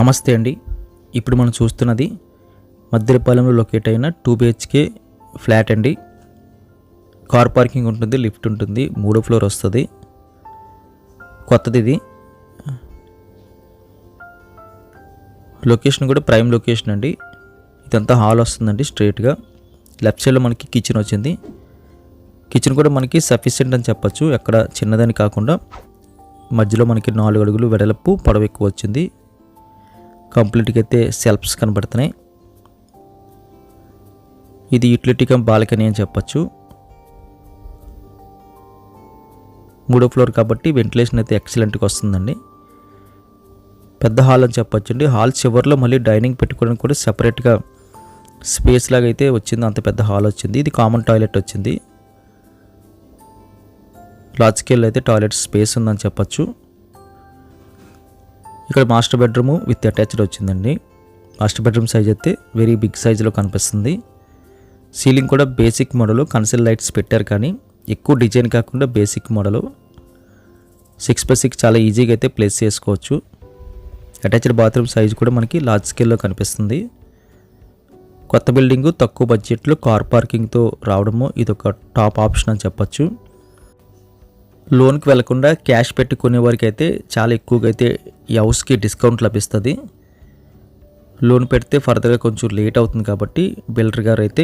నమస్తే అండి. ఇప్పుడు మనం చూస్తున్నది మద్దిరపాలెంలో లొకేట్ అయిన టూ బిహెచ్కే ఫ్లాట్ అండి. కార్ పార్కింగ్ ఉంటుంది లిఫ్ట్ ఉంటుంది మూడో ఫ్లోర్ వస్తుంది. కొత్తది ఇది లొకేషన్ కూడా ప్రైమ్ లొకేషన్ అండి. ఇదంతా హాల్ వస్తుందండి స్ట్రైట్గా లెఫ్ట్ సైడ్లో మనకి కిచెన్ వచ్చింది. కిచెన్ కూడా మనకి సఫిషియెంట్ అని చెప్పచ్చు ఎక్కడ చిన్నదని కాకుండా. మధ్యలో మనకి నాలుగు అడుగులు వెడలపు పొడవు ఎక్కువ వచ్చింది. కంప్లీట్గా అయితే సెల్ఫ్స్ కనబడుతున్నాయి. ఇది యూటిలిటీ కమ్ బాల్కనీ అని చెప్పచ్చు. మూడో ఫ్లోర్ కాబట్టి వెంటిలేషన్ అయితే ఎక్సలెంట్గా వస్తుందండి. పెద్ద హాల్ అని చెప్పొచ్చు అండి హాల్ చివరిలో మళ్ళీ డైనింగ్ పెట్టుకోవడానికి కూడా సెపరేట్గా స్పేస్ లాగా అయితే వచ్చింది. అంత పెద్ద హాల్ వచ్చింది. ఇది కామన్ టాయిలెట్ వచ్చింది. లార్జ్ అయితే టాయిలెట్ స్పేస్ ఉందని చెప్పొచ్చు. ఇక్కడ మాస్టర్ బెడ్రూమ్ విత్ అటాచ్డ్ వచ్చిందండి. మాస్టర్ బెడ్రూమ్ సైజ్ అయితే వెరీ బిగ్ సైజులో కనిపిస్తుంది. సీలింగ్ కూడా బేసిక్ మోడల్ కన్సిల్ లైట్స్ పెట్టారు కానీ ఎక్కువ డిజైన్ కాకుండా basic model six by six చాలా ఈజీగా అయితే ప్లేస్ చేసుకోవచ్చు. అటాచ్డ్ బాత్రూమ్ సైజ్ కూడా మనకి లార్జ్ స్కేల్లో కనిపిస్తుంది. కొత్త బిల్డింగ్ తక్కువ బడ్జెట్లో కార్ పార్కింగ్తో రావడము ఇది ఒక టాప్ ఆప్షన్ అని చెప్పొచ్చు. లోన్కి వెళ్ళకుండా క్యాష్ పెట్టుకునే వారికి అయితే చాలా ఎక్కువగా అయితే ఈ హౌస్కి డిస్కౌంట్ లభిస్తుంది. లోన్ పెడితే ఫర్దర్గా కొంచెం లేట్ అవుతుంది కాబట్టి బిల్డర్ గారు అయితే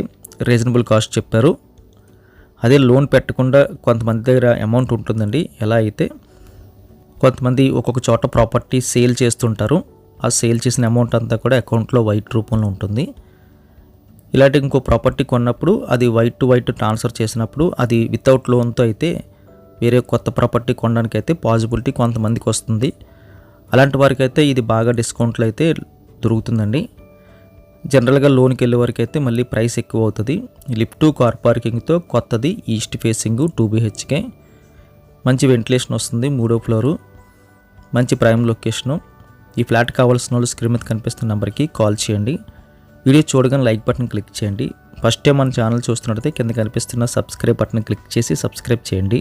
రీజనబుల్ కాస్ట్ చెప్పారు. అదే లోన్ పెట్టకుండా కొంతమంది దగ్గర అమౌంట్ ఉంటుందండి. ఎలా అయితే కొంతమంది ఒక్కొక్క చోట ప్రాపర్టీ సేల్ చేస్తుంటారు. ఆ సేల్ చేసిన అమౌంట్ అంతా కూడా అకౌంట్లో వైట్ రూపంలో ఉంటుంది. ఇలాంటి ఇంకో ప్రాపర్టీ కొన్నప్పుడు అది వైట్ టు వైట్ ట్రాన్స్ఫర్ చేసినప్పుడు అది వితౌట్ లోన్తో అయితే వేరే కొత్త ప్రాపర్టీ కొనడానికి అయితే పాజిబిలిటీ కొంతమందికి వస్తుంది. అలాంటి వారికి అయితే ఇది బాగా డిస్కౌంట్లో అయితే దొరుకుతుందండి. జనరల్గా లోన్కి వెళ్ళే వరకు అయితే మళ్ళీ ప్రైస్ ఎక్కువ అవుతుంది. లిఫ్ట్ కార్ పార్కింగ్తో కొత్తది ఈస్ట్ ఫేసింగ్ టూ బీహెచ్కే మంచి వెంటిలేషన్ వస్తుంది మూడో ఫ్లోరు మంచి ప్రైమ్ లొకేషను ఈ ఫ్లాట్ కావాల్సిన వాళ్ళు స్క్రీన్ మీద కనిపిస్తున్న నెంబర్కి కాల్ చేయండి. వీడియో చూడగానే లైక్ బటన్ క్లిక్ చేయండి. ఫస్ట్ టైం మన ఛానల్ చూస్తున్నట్టయితే కింద కనిపిస్తున్న సబ్స్క్రైబ్ బటన్ క్లిక్ చేసి సబ్స్క్రైబ్ చేయండి.